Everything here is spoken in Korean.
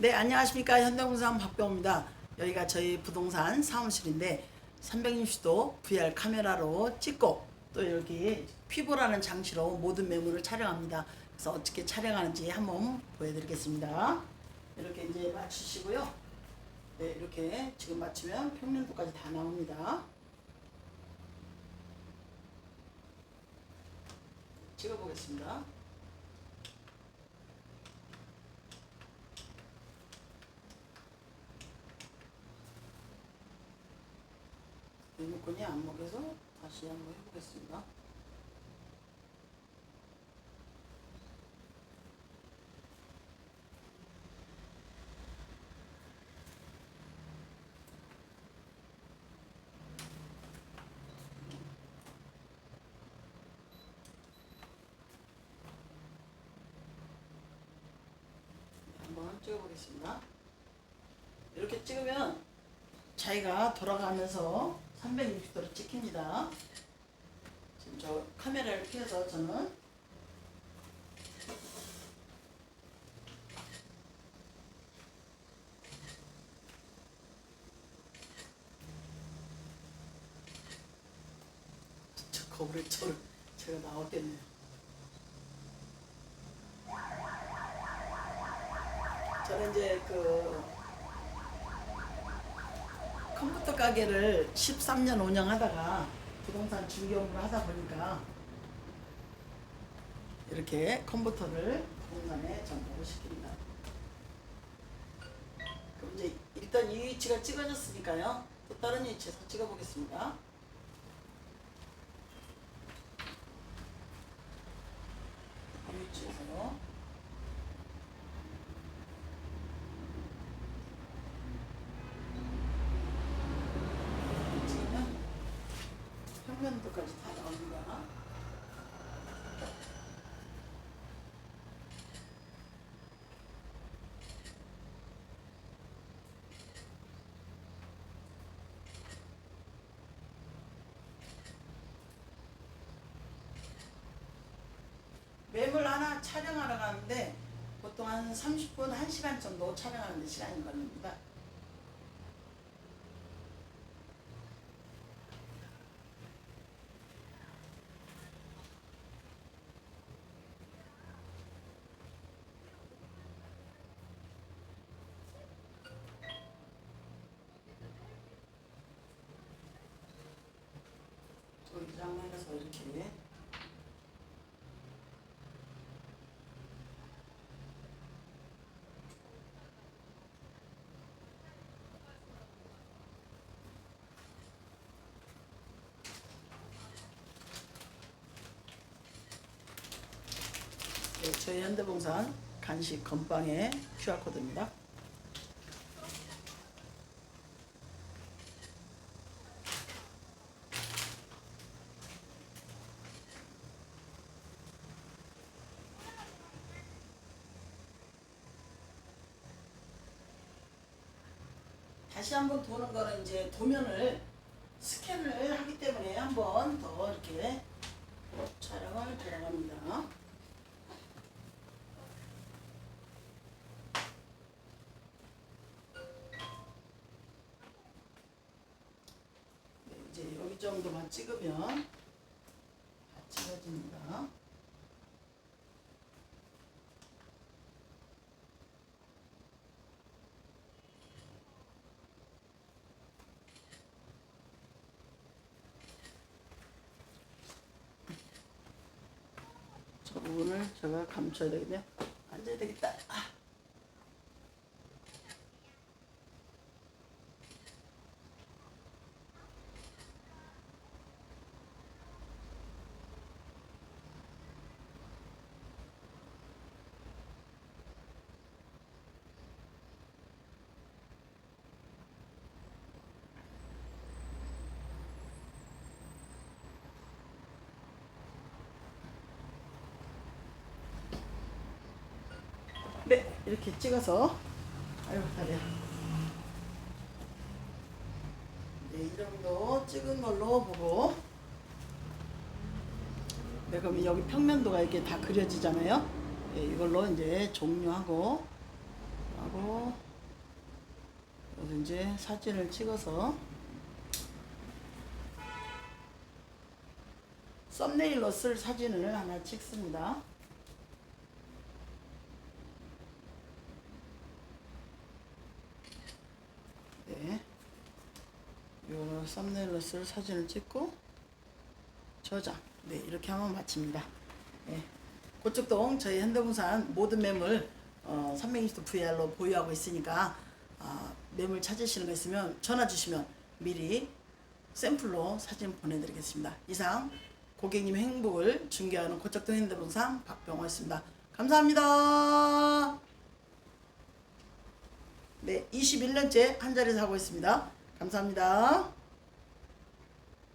네, 안녕하십니까. 현대부동산 박병호입니다. 여기가 저희 부동산 사무실인데 360도 VR 카메라로 찍고 또 여기 피보라는 장치로 모든 매물을 촬영합니다. 그래서 어떻게 촬영하는지 한번 보여드리겠습니다. 이렇게 이제 맞추시고요. 네, 이렇게 지금 맞추면 평면도까지 다 나옵니다. 찍어보겠습니다. 리모컨이 안 먹여서 다시 한번 해보겠습니다. 네, 한번 찍어보겠습니다. 이렇게 찍으면 자기가 돌아가면서 360도로 찍힙니다. 지금 저 카메라를 켜서 저는 저 거울에 저를 제가 나왔겠네요. 저는 이제 그 컴퓨터 가게를 13년 운영하다가 부동산 중개업을 하다 보니까 이렇게 컴퓨터를 부동산에 전복을 시킵니다. 그럼 이제 일단 이 위치가 찍어졌으니까요. 또 다른 위치에서 찍어보겠습니다. 이 위치에서 찍으면 평면도까지 다 나옵니다. 매물 하나 촬영하러 가는데 보통 한 30분, 1시간 정도 촬영하는데 시간이 걸립니다. 이 장면에서 이렇게 네, 저희 현대봉산 간식 건빵의 QR코드입니다. 다시 한번 도는 거는 이제 도면을 스캔을 하기 때문에 한번 더 이렇게 촬영을 들어갑니다. 네, 이제 여기 정도만 찍으면 다 찍어집니다. 저 부분을 제가 감춰야 되겠네요. 앉아야 되겠다. 아. 네, 이렇게 찍어서 아유 다리야. 네, 이 정도 찍은 걸로 보고 네, 그럼 여기 평면도가 이렇게 다 그려지잖아요. 네, 이걸로 이제 종료하고 하고 이제 사진을 찍어서 썸네일로 쓸 사진을 하나 찍습니다. 네. 요 썸네일로 쓸 사진을 찍고 저장. 네, 이렇게 하면 마칩니다. 네. 고척동 저희 현대부산 모든 매물 어, 320도 VR로 보유하고 있으니까 아, 매물 찾으시는 거 있으면 전화 주시면 미리 샘플로 사진 보내드리겠습니다. 이상 고객님 행복을 중개하는 고척동 현대부산 박병호였습니다. 감사합니다. 네, 21년째 한 자리에서 하고 있습니다. 감사합니다.